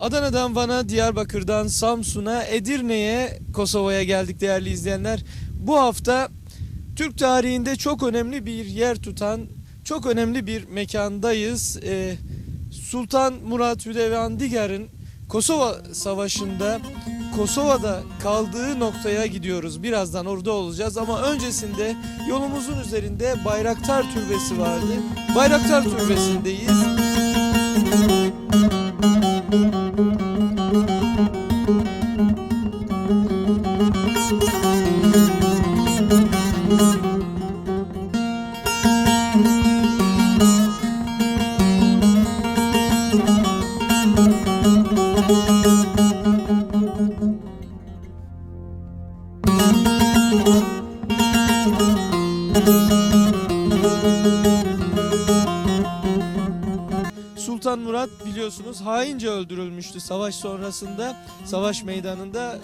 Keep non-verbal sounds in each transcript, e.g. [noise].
Adana'dan Van'a, Diyarbakır'dan Samsun'a, Edirne'ye, Kosova'ya geldik değerli izleyenler. Bu hafta Türk tarihinde çok önemli bir yer tutan, çok önemli bir mekandayız. Ee, Sultan Murat Hüdevan Digar'ın Kosova Savaşı'nda Kosova'da kaldığı noktaya gidiyoruz. Birazdan orada olacağız ama öncesinde yolumuzun üzerinde Bayraktar Türbesi vardı. Bayraktar Türbesi'ndeyiz. Sultan Murat biliyorsunuz haince öldürülmüştü savaş sonrasında. Savaş meydanında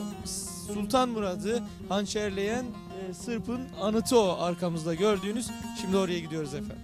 Sultan Murat'ı hançerleyen e, Sırp'ın anıtı o arkamızda gördüğünüz. Şimdi oraya gidiyoruz efendim.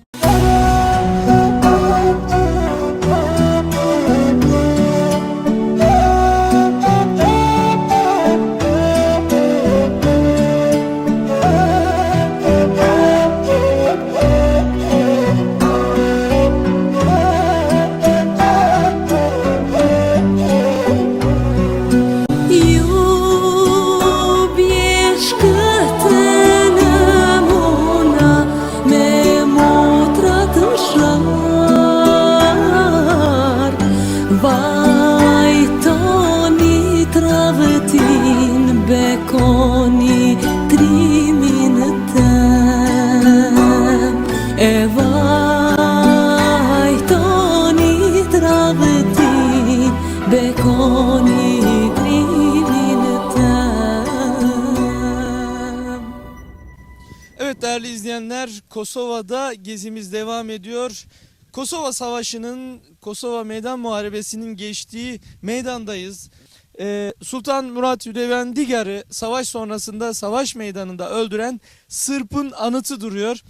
Kosova'da gezimiz devam ediyor. Kosova Savaşı'nın Kosova Meydan Muharebesi'nin geçtiği meydandayız. Ee, Sultan Murat Hüdeven Digar'ı savaş sonrasında savaş meydanında öldüren Sırp'ın anıtı duruyor.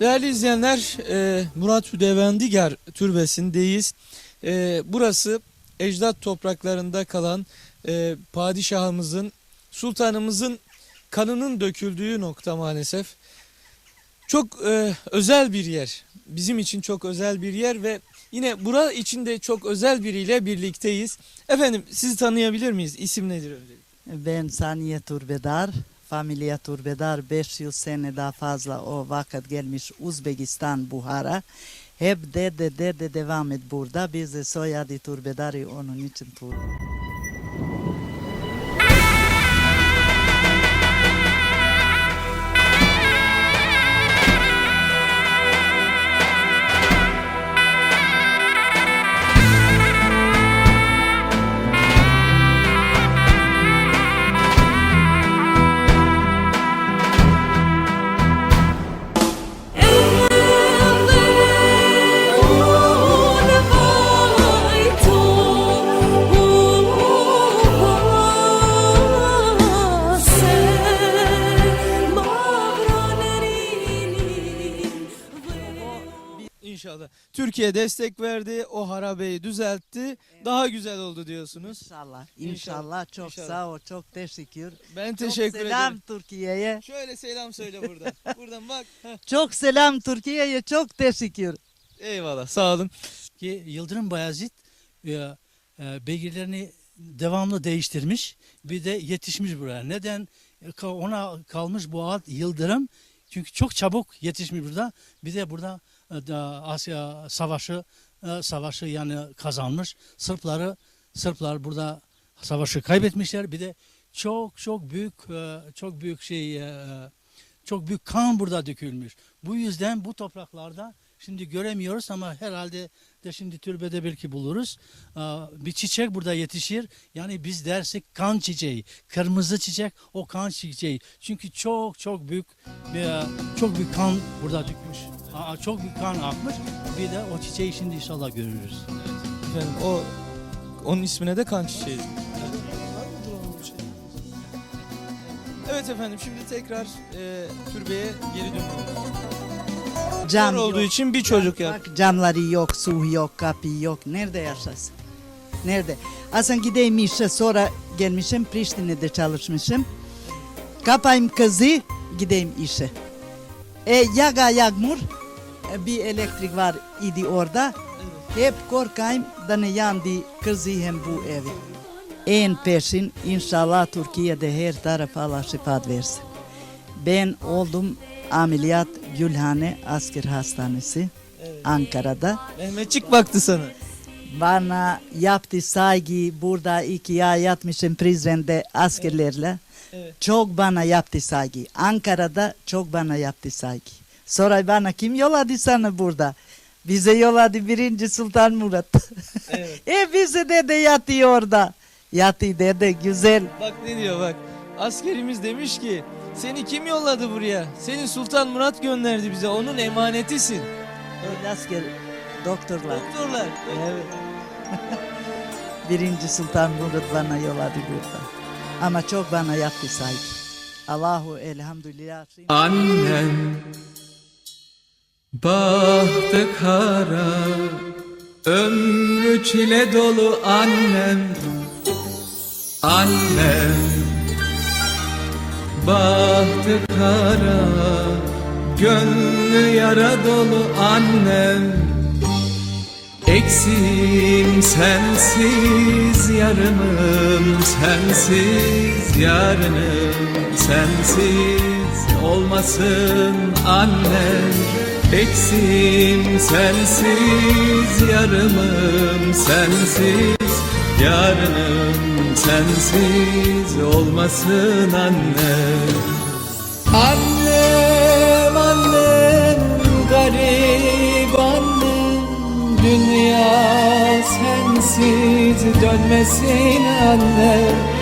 Değerli izleyenler e, Murat Hüdevendigar türbesindeyiz. E, burası ecdat topraklarında kalan e, padişahımızın, sultanımızın kanının döküldüğü nokta maalesef. Çok özel bir yer. Bizim için çok özel bir yer ve yine bura içinde çok özel biriyle birlikteyiz. Efendim sizi tanıyabilir miyiz? İsim nedir öncelikle? Ben Saniye Turbedar, Familya Turbedar 500 sene daha fazla o vakit gelmiş Uzbekistan, Buhara. Hep dede dede devam et burada. Biz de soyadı Turbedari onun için tur. Türkiye destek verdi. O harabeyi düzeltti. Daha güzel oldu diyorsunuz. İnşallah. İnşallah, İnşallah. Çok inşallah. sağ ol. Çok teşekkür. Ben Çok teşekkür selam ederim. Türkiye'ye. Şöyle selam söyle buradan. [laughs] buradan bak. Çok selam Türkiye'ye. Çok teşekkür. Eyvallah sağ olun. ki Yıldırım Bayezid e, e, beygirlerini devamlı değiştirmiş. Bir de yetişmiş buraya. Neden E, ona kalmış bu ad Yıldırım? Çünkü çok çabuk yetişmiş burada. Bir de burada da Asya Savaşı e, savaşı yani kazanmış. Sırpları Sırplar burada savaşı kaybetmişler. Bir de çok çok büyük e, çok büyük şey e, çok büyük kan burada dökülmüş. Bu yüzden bu topraklarda şimdi göremiyoruz ama herhalde de şimdi türbede belki buluruz. Bir çiçek burada yetişir. Yani biz dersek kan çiçeği, kırmızı çiçek o kan çiçeği. Çünkü çok çok büyük çok büyük kan burada dökmüş. Aa, Çok kan akmış. Bir de o çiçeği şimdi inşallah görürüz. Efendim o onun ismine de kan çiçeği. Evet efendim şimdi tekrar e, türbeye geri dönüyoruz. Cam Zor olduğu yok. için bir çocuk yap. Bak camları yok, su yok, kapı yok. Nerede yaşasın? Nerede? Aslında gideyim işe sonra gelmişim. Priştine'de çalışmışım. Kapayım kızı, gideyim işe. E yaga yağmur, bir elektrik var idi orada. Hep korkayım da ne yandı kızı hem bu evi. En peşin inşallah Türkiye'de her tarafa Allah şifa versin. Ben oldum ameliyat Gülhane Asker Hastanesi Ankara'da. Mehmetçik baktı sana. Bana yaptı saygı burada iki ay yatmışım prizrende askerlerle. Evet. Çok bana yaptı saygı. Ankara'da çok bana yaptı saygı. Sonra bana kim yolladı sana burada? Bize yolladı birinci Sultan Murat. [laughs] Evet. e bize dede yatıyor orada. Yatı dede güzel. Bak ne diyor bak. Askerimiz demiş ki seni kim yolladı buraya? Seni Sultan Murat gönderdi bize. Onun emanetisin. Öyle asker doktorlar. Doktorlar. Evet. [laughs] Birinci Sultan Murat bana yolladı burada. Ama çok bana yaptı saygı. Allahu elhamdülillah. Annem bahtı kara Ömrü çile dolu annem. Annem. Bahtı kara Gönlü yara dolu annem. Eksiğim sensiz yarınım sensiz yarınım sensiz olmasın annem Eksiğim sensiz yarınım sensiz yarınım sensiz olmasın annem Annem annem garip annem Dünya sensiz dönmesin Annem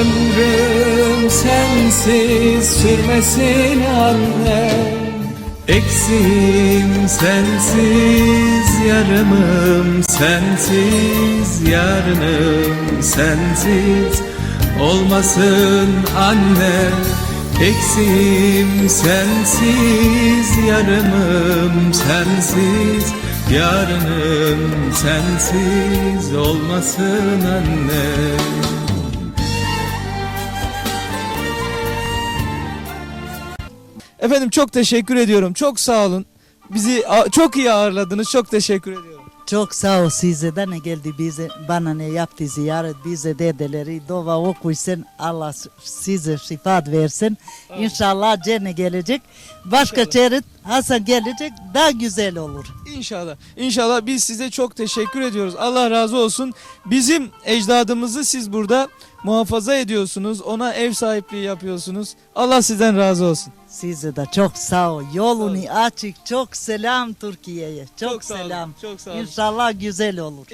Ömrüm sensiz sürmesin annem Eksiğim sensiz yarımım sensiz yarınım sensiz olmasın anne. Eksiğim sensiz yarımım sensiz yarınım sensiz olmasın anne Efendim çok teşekkür ediyorum. Çok sağ olun. Bizi çok iyi ağırladınız. Çok teşekkür ediyorum. Çok sağ ol size de ne geldi bize bana ne yaptı ziyaret bize dedeleri dua okuysun Allah size şifa versin. İnşallah cennet gelecek. Başka çerit Hasan gelecek daha güzel olur. İnşallah. İnşallah biz size çok teşekkür ediyoruz. Allah razı olsun. Bizim ecdadımızı siz burada muhafaza ediyorsunuz. Ona ev sahipliği yapıyorsunuz. Allah sizden razı olsun. Size de çok sağ ol. Yolunu açık. Çok selam Türkiye'ye. Çok, olun, selam. Çok sağ olun. İnşallah güzel olur.